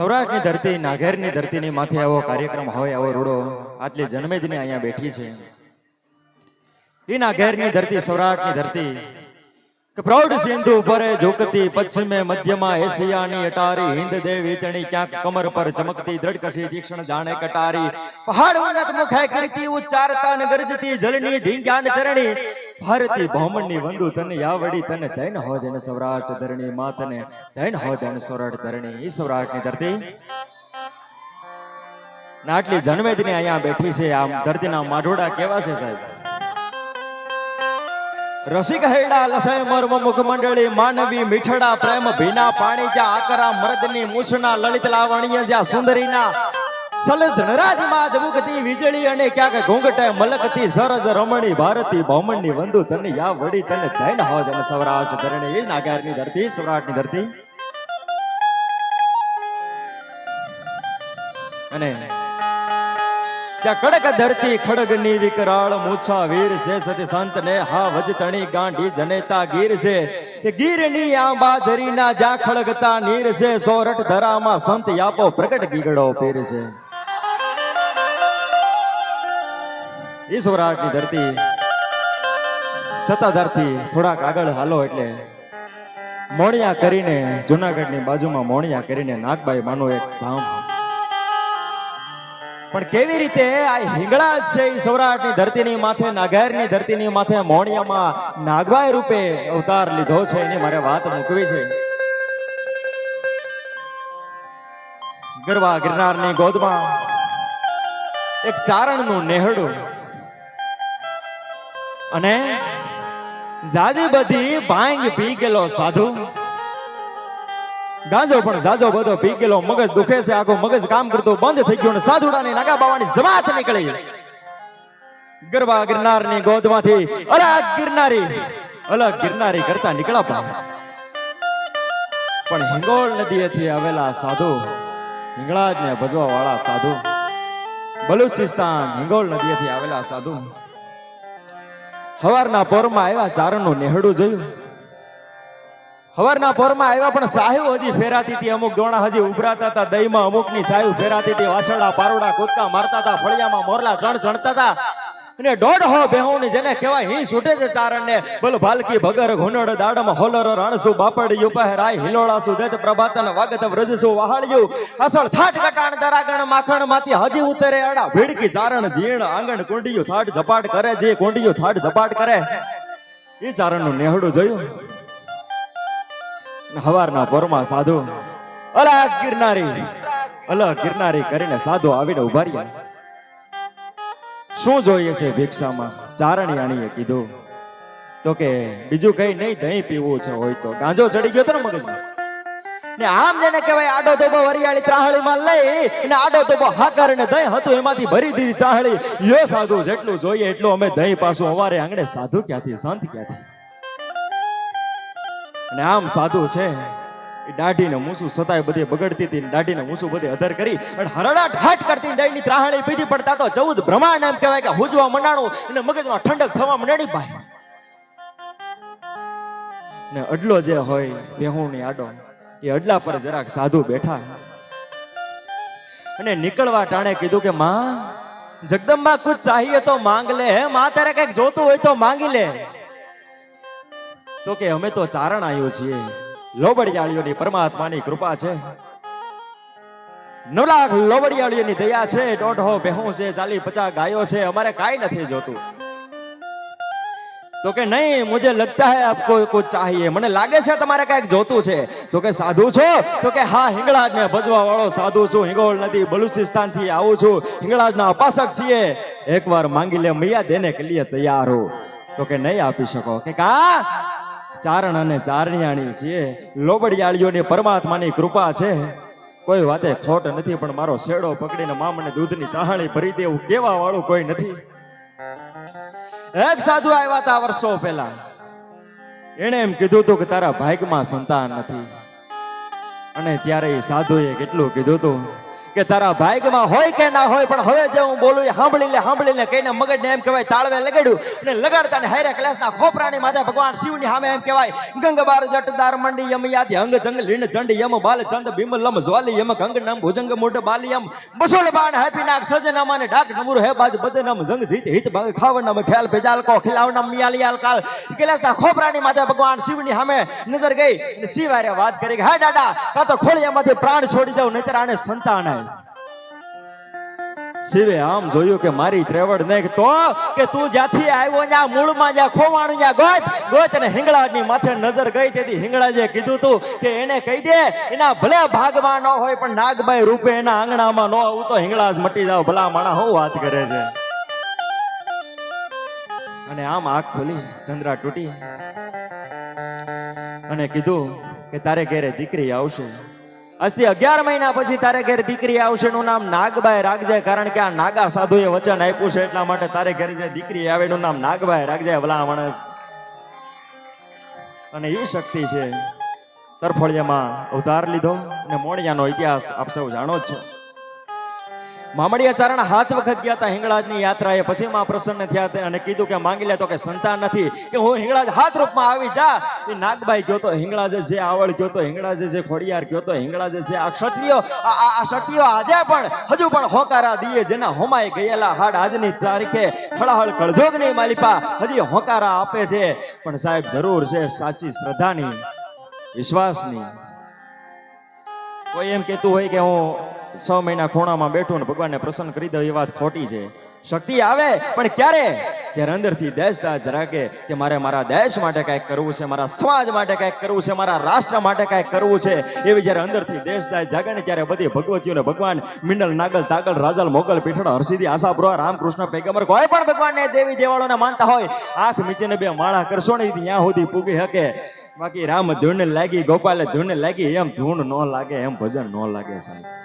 સૌરાષ્ટ્રની ધરતી નાઘેરની ધરતીની માથે આવો કાર્યક્રમ હોય આવો રૂડો આટલી જન્મેદની અહીંયા બેઠી છે. એ નાઘેરની ધરતી સૌરાષ્ટ્રની ધરતી. પ્રૌઢ સિંધુ પરે ઝુકતી પશ્ચિમે મધ્યમાં એશિયાની અટારી હિન્દ દેવી તેણી ક્યાંક કમર પર ચમકતી દ્રઢકસી તીક્ષ્ણ જાણે કટારી. પહાડ ઉન્નત મુખે કરતી ઉચ્ચારતા ને ગરજતી જલની ધીંગાન ચરણી. ભારતી ભૌમણની વંદુ તને યાવડી તને દૈન હો જન સૌરાષ્ટ્ર ધરણી માં તને દૈન હો જન સૌરાષ્ટ્ર ધરણી ઈ સૌરાષ્ટ્રની ધરતી. નાટલી જન્મેદની અહીંયા બેઠી છે આમ ધરતીના માઢોડા કેવા છે સાહેબ? રસિક હેડા લસય મર્મ મુખ મંડળી માનવી મીઠડા પ્રેમ ભીના પાણી જા આકરા મર્દની મૂછના લલિત લાવણીય જ્યાં સુંદરીના ધરતી ખડગની વિકરાળ મૂછા વીર છે સતી સંત ને, હા વજતણી ગાંડી જનેતા ગીર છે. તે ગીરની આંબા ઝરીના જ્યાં ખડગતા નીર છે સોરઠ ધરામાં સંત યાપો પ્રગટ ગીગડો પીર છે. ઈ સૌરાષ્ટ્રની ધરતી સત્તાધારથી થોડાક આગળ હાલો એટલે મોણિયા કરીને જુનાગઢની બાજુમાં મોણિયા કરીને નાગબાઈ માનું એક ધામ. પણ કેવી રીતે આ હિંગળા છે એ સૌરાષ્ટ્રની ધરતીની માથે નાગેરની ધરતીની માથે મોણિયામાં નાગબાઈ રૂપે અવતાર લીધો છે એની મારે વાત મૂકવી છે. ગરવા ગિરનારની ગોદમાં એક ચારણનું નેહડું અને જાજી બધી ભાંગ પી ગયેલો સાધુ. ગાંજો પણ જાજો બધો પી ગયેલો. મગજ દુખે છે, આખો મગજ કામ કરતો બંધ થઈ ગયો સાધુડાની નાગા બાવાની જમાત નીકળી. ગરબા ગિરનારની ગોદમાંથી અલગ ગિરનારી અલગ ગિરનારી કરતા નીકળ્યા પણ. પણ હિંગોળ નદીએથી આવેલા સાધુ હિંગળાજ ને ભજવા વાળા સાધુ, બલુચિસ્તાન હિંગોળ નદીએથી આવેલા સાધુ. હવારના પોરમાં આવ્યા, ચારણનું નેહડું જોયું. હવારના પોરમાં આવ્યા, પણ સાહેબ હજી ફેરાતી હતી, અમુક દોણા હજી ઉભરાતા હતા, દહીંમાં અમુકની સાહેબ ફેરાતી હતી વાસરડા પારોડા, કૂદકા મારતા હતા, ફળિયામાં મોરલા ચણ ચણતા હતા. અને દોઢ હો બેહોની જેને કહેવાય હી છૂટે છે ચારણને. બોલ, ભાલકી ભગર ઘુનડ દાડમ હોલર રણસુ બાપડ યુપહ રાય હિલોળાસુ દેત પ્રભાતન વાગત વ્રજસુ વહાળ્યું. અસળ સાઠ કટાણ દરાગણ માખણમાંથી હજી ઉતરે અડા ભીડકી ચારણ જીણ આંગણ કુંડિયું થાટ ઝપાટ કરે, જે કુંડિયું થાટ ઝપાટ કરે. એ ચારણનું નેહડું જોયું? હવારના પોરમાં સાધુ. અલા ગિરનારી. અલા ગિરનારી કરીને સાધુ આવીને ઊભા રહ્યા. શું જોઈએ છે ભિક્ષામાં? ચારણિયાણીએ કીધું. તો કે, બીજું કઈ નહીં, દહીં પીવું છે હોય તો. ગાંજો ચડી ગયો ને મગજમાં. ને આમ જેને કહેવાય આડો ધોબો વરિયાળી ત્રાહળીમાં લઈ, ને આડો ધોબો હાકર ને દહીં હતું, એમાંથી ભરી દીધી ત્રાહળી. યો સાધુ, જેટલું જોઈએ એટલું અમે દહીં પાછું અમારે આંગણે સાધુ ક્યાંથી, સંત ક્યાંથી? અને આમ સાધુ છે. દાઢીને મૂસું સતાય બધી બગડતી હતી દાઢીને મૂસું બધી અધર કરી અને હરડા ઢાટ કરતી દહીંની ત્રાહણી પીધી પડતા તો ચૌદ બ્રહ્માંડ એમ કહેવાય કે હુજવા મંડાણું અને મગજમાં ઠંડક થવા મંડાણી ભાઈ. ને અડલો જે હોય બેહુની આડો, એ અડલા પર જરાક સાધુ બેઠા. અને નીકળવા ટાણે કીધું કે, માં, જગદંબા, કુછ ચાહીએ તો માંગ લે, હે? માં, તારે કંઈક જોતું હોય તો માંગી લે. તો કે, અમે તો ચારણ આવ્યો છીએ. લોબડિયાળીઓની પરમાત્માની કૃપા છે. નવ લાખ લોબડિયાળીઓની દયા છે. દોઢો ભેહું છે ચાલી પચાસ ગાયો છે. અમારે કાંઈ નથી જોતું. તો કે નહીં, મુજે લગતા હે આપકો કુછ ચાહીએ. મને લાગે છે તમારે કાંઈક જોતું છે. તો કે સાધુ છો? તો કે હા હિંગળાજ ને ભજવા વાળો સાધુ છું. હિંગોળ નદી બલુચિસ્તાનથી આવું છું. હિંગળાજના ઉપાસક છીએ. એકવાર માંગી લે મૈયા દેને કે લીએ તૈયાર હો. તો કે નહીં આપી શકો. કે કા? ચારણ અને ચારણિયાણી છીએ. લોબડિયાળીઓની પરમાત્માની કૃપા છે. કોઈ વાતે ખોટ નથી, પણ મારો શેડો પકડીને મામને દૂધની તહાણી ભરી દેવું કેવા વાળું કોઈ નથી. એક સાધુ આવ્યા હતા વર્ષો પહેલા. એણે એમ કીધું હતું કે તારા ભાગમાં સંતાન નથી. અને ત્યારે એ સાધુએ કેટલું કીધું હતું? કે તારા ભાગ્યમાં હોય કે ના હોય, પણ હવે જે હું બોલું એ સાંભળી લે સાંભળી લે કહીને મગજને એમ કહેવાય, તાળવે લગાડ્યું અને લગાડતા ને હારે કલાસના ખોપરાની માથે ભગવાન શિવની સામે એમ કહેવાય, ગંગબાર, જટદાર, મંડી, યમ, યાદ અંગ જંગ, લીણ ચંડ યમ, બાલ, ચંદ બિમલ લમ, જ્વાલી, યમ ગંગ નમ, ભુજંગ, મોઢ, બાલી, યમ, બસોલ, બાણ, હેપી નાક સજના માને ડાક નમુર, હે, બાજ, બદે, નમ, જંગ, જીત, હિત, ભાગ, ખાવ, નમ, ખ્યાલ, ભેજાલ કો ખિલાવ નમ મિયાલ કાલ. કૈલાસના ખોપરાની માથે ભગવાન શિવની સામે નજર ગઈ ને શિવારે વાત કરી કે હા દાદા, કાં તો ખોળિયામાંથી પ્રાણ છોડી દઉં, નહીતર આને સંતાન આય શિવે આમ જોયું કે મારી ત્રેવડ નહીં. તો કે તું જ્યાંથી આવ્યો, ત્યાં મૂળમાં જ્યાં ખોવાણું, ત્યાં ગોત. ગોત અને હિંગળાની માથે નજર ગઈ. તેથી હિંગળાજે કીધું તું કે એને કહી દે, એના ભલે ભાગમાં ન હોય, પણ નાગભાઈ રૂપે એના આંગણામાં ન આવું તો હિંગળા જ મટી જાવ. ભલા માણા હું વાત કરે છે? અને આમ આંખ ખોલી, ચંદ્રા તૂટી. અને કીધું કે તારે ઘેરે દીકરી આવશે. આજથી અગિયાર મહિના પછી તારે ઘેર દીકરી આવશે એનું નામ નાગબાઈ રાખજે, કારણ કે આ નાગા સાધુએ વચન આપ્યું છે, એટલા માટે તારે ઘેર જે દીકરી આવે એનું નામ નાગબાઈ રાખજે, ભલા માણસ. અને એ શક્તિ છે, તરફળિયામાં અવતાર લીધો, અને મોડિયાનો ઇતિહાસ આપ સૌ જાણો જ છો. મામડિયા ચારણ હાથ વખત ગયા હતા હિંગળાજની યાત્રાએ. પછી માં પ્રસન્ન થયા અને કીધું કે માંગી લે તો કે સંતાન નથી, કે હું હિંગળાજ હાથ રૂપમાં આવી જા. એ નાગભાઈ ગયો તો હિંગળાજે જે આવળ ગયો તો હિંગળાજે જે ખોડિયાર ગયો તો હિંગળાજે જે આ ક્ષત્રિયો, આ આ આજે પણ, હજુ પણ હોકારા દીએ જેના હોમાઈ ગયેલા હાડ આજની તારીખે ખળાહળ કળજોગની માલિપા. હજી હોકારા આપે છે, પણ સાહેબ જરૂર છે સાચી શ્રદ્ધાની, વિશ્વાસની. કોઈ એમ કહેતું હોય કે હું છ મહિના ખૂણામાં બેઠું ને ભગવાનને પ્રસન્ન કરી દઉં એ વાત ખોટી છે. શક્તિ આવે, પણ ક્યારે? ત્યારે અંદરથી દેશ દાજ કે મારે મારા દેશ માટે કાંઈક કરવું છે, મારા સમાજ માટે કાંઈક કરવું છે, મારા રાષ્ટ્ર માટે કાંઈક કરવું છે. એવી જ્યારે અંદરથી દેશદાઝ જાગે ને ત્યારે બધી ભગવતીઓને ભગવાન મિંડલ નાગલ, તાગલ, રાજલ, મોગલ, પીઠળ, હરસિદ્ધિ આશાપુરા રામકૃષ્ણ, પૈગંબર કોઈ પણ ભગવાનને દેવી દેવાળોને માનતા હોય, આંખ મીચીને બે માળા કરશો ને ત્યાં સુધી પૂગી શકે. બાકી રામ ધૂન લાગી, ગોપાલે ધૂન લાગી, એમ ધૂન ન લાગે, એમ ભજન ન લાગે સાહેબ.